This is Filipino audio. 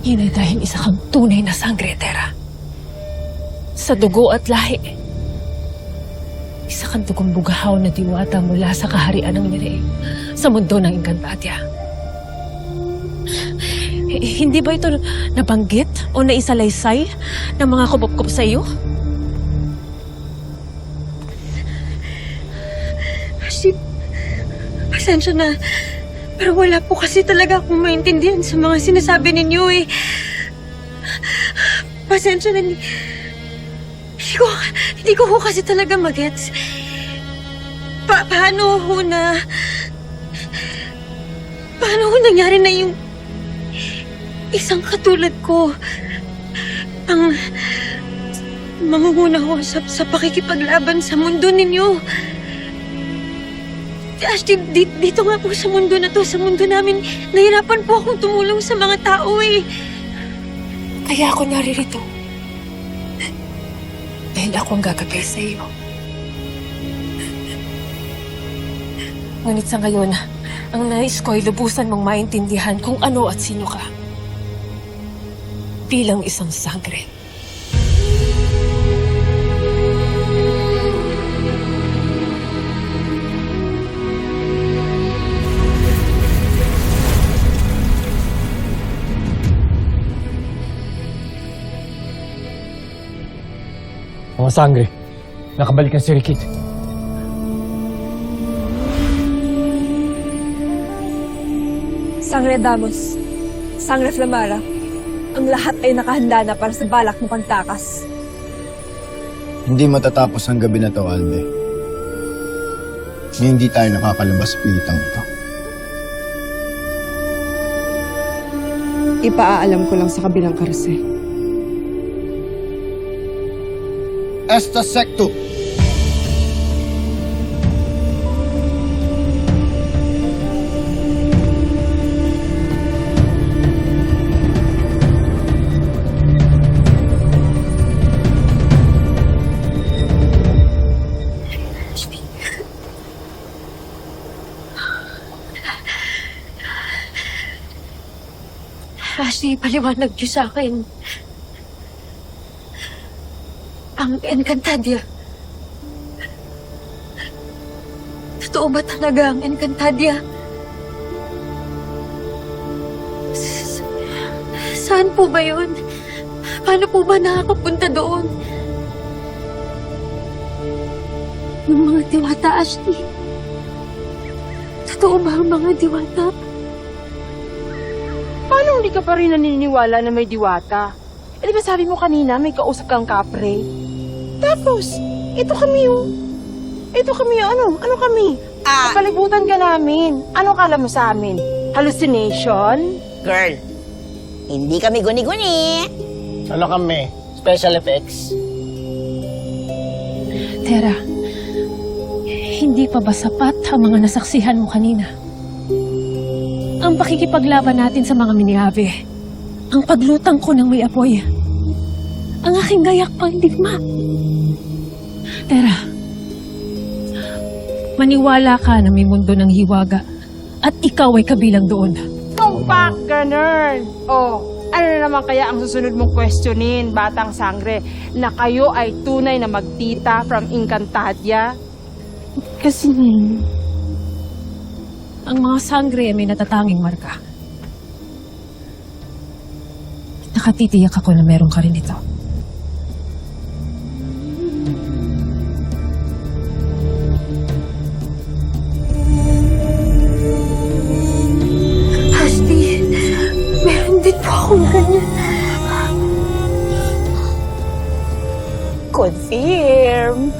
Yun ay dahil isa kang tunay na sangre, Tera. Sa dugo at lahi. Isa kang dugong bugahaw na diwata mula sa kaharian ng Nire sa mundo ng Encantadia. H- hindi ba ito nabanggit o naisalaysay ng mga kubop sa iyo? Ashley, pasensya na. Pero wala po kasi talaga akong maintindihan sa mga sinasabi ninyo eh. Pasensya na. Hindi, hindi ko, hindi ko kasi talaga magets. Pa paano ho na... Paano ho nangyari na yung... Isang katulad ko. Ang... Mangunguna ho sa, sa pakikipaglaban sa mundo ninyo. Ashley, di- dito nga po sa mundo na to, sa mundo namin, nahirapan po akong tumulong sa mga tao eh. Kaya ako naririto. Dahil ako ang gagabay sa iyo. Ngunit sa ngayon, ang nais ko ay lubusan mong maintindihan kung ano at sino ka. Bilang isang sangre. Mga sangre, nakabalik ang si Rikit. Sangre Damos, Sangre Flamara, ang lahat ay nakahanda na para sa balak mo pagtakas. Hindi matatapos ang gabi na to, Albe. Na hindi tayo nakakalabas sa pilitang ito. Ipaalam ko lang sa kabilang karse. Esta Secto! Ashley, paliwanag niyo sa akin. Ang Encantadia. Totoo ba talaga ang Encantadia? Saan po ba yun? Paano po ba nakakapunta doon? Yung mga diwata, Ashley. Totoo ba ang mga diwata? Paano hindi ka pa rin naniniwala na may diwata? Eh di ba sabi mo kanina may kausap kang kapre? Tapos, ito kami yung... Ito kami yung ano? Ano kami? Ah, Kapalibutan ka namin. Ano kala mo sa amin? Hallucination? girl. Hindi kami guni-guni. Ano kami? Special effects? Tera, hindi pa ba sapat ang mga nasaksihan mo kanina? Ang pakikipaglaban natin sa mga miniabe. Ang paglutang ko ng may apoy. Ang aking gayak pang digma. Tera, maniwala ka na may mundo ng hiwaga at ikaw ay kabilang doon. Tumpak, ganun. Oh, ano na naman kaya ang susunod mong questionin, Batang Sangre, na kayo ay tunay na magtita from Encantadia? Kasi ang mga sangre ay may natatanging marka. Nakatitiyak ako na meron ka rin ito. Confirm.